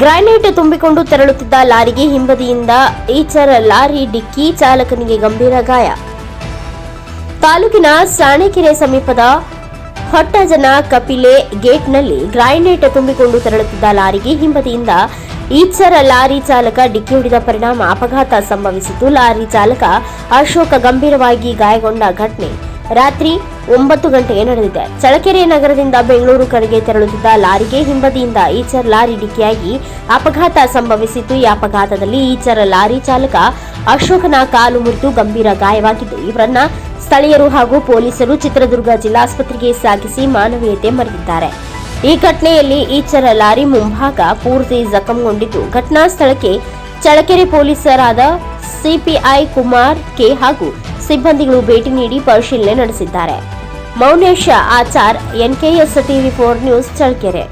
Granite ತುಂಬಿಕೊಂಡು ತೆರಳುತ್ತಿದ್ದ ಲಾರಿಗೆ ಹಿಂಬದಿಯಿಂದ ಈಚರ ಲಾರಿ ಡಿಕ್ಕಿ ಚಾಲಕನಿಗೆ ಗಂಭೀರ ಗಾಯ. ತಾಲೂಕಿನ ಸಾಣೆಕೆರೆ ಸಮೀಪದ ಹೊಟ್ಟಜನ ಕಪಿಲೆ ಗೇಟ್ನಲ್ಲಿ ಗ್ರಾನೈಟ್ ತುಂಬಿಕೊಂಡು ತೆರಳುತ್ತಿದ್ದ ಲಾರಿಗೆ ಹಿಂಬದಿಯಿಂದ ಈಚರ ಲಾರಿ ಚಾಲಕ ಡಿಕ್ಕಿ ಹೊಡೆದ ಪರಿಣಾಮ ಅಪಘಾತ ಸಂಭವಿಸಿತು ಲಾರಿ ಚಾಲಕ ಅಶೋಕ ಗಂಭೀರವಾಗಿ ಗಾಯಗೊಂಡ ಘಟನೆ. ರಾತ್ರಿ ಒಂಬತ್ತು ಗಂಟೆಗೆ ನಡೆದಿದೆ. ಚಳಕೆರೆ ನಗರದಿಂದ ಬೆಂಗಳೂರು ಕಡೆಗೆ ತೆರಳುತ್ತಿದ್ದ ಲಾರಿಗೆ ಹಿಂಬದಿಯಿಂದ ಈಚರ್ ಲಾರಿ ಡಿಕ್ಕಿಯಾಗಿ ಅಪಘಾತ ಸಂಭವಿಸಿತ್ತು ಈ ಅಪಘಾತದಲ್ಲಿ ಈಚರ ಲಾರಿ ಚಾಲಕ ಅಶೋಕನ ಕಾಲು ಮುರಿದು ಗಂಭೀರ ಗಾಯವಾಗಿದ್ದು, ಇವರನ್ನ ಸ್ಥಳೀಯರು ಹಾಗೂ ಪೊಲೀಸರು ಚಿತ್ರದುರ್ಗ ಜಿಲ್ಲಾಸ್ಪತ್ರೆಗೆ ಸಾಗಿಸಿ ಮಾನವೀಯತೆ ಮರೆದಿದ್ದಾರೆ ಈ ಘಟನೆಯಲ್ಲಿ ಈಚರ ಲಾರಿ ಮುಂಭಾಗ ಪೂರ್ತಿ ಜಖಂಗೊಂಡಿದ್ದು, ಘಟನಾ ಸ್ಥಳಕ್ಕೆ ಚಳಕೆರೆ ಪೊಲೀಸರಾದ ಸಿಪಿಐ ಕುಮಾರ್ ಕೆ ಹಾಗೂ ಸಿಬ್ಬಂದಿಗಳು ಭೇಟಿ ನೀಡಿ ಪರಿಶೀಲನೆ ನಡೆಸಿದ್ದಾರೆ. Mounesha Achar, NKS TV four news Challakere.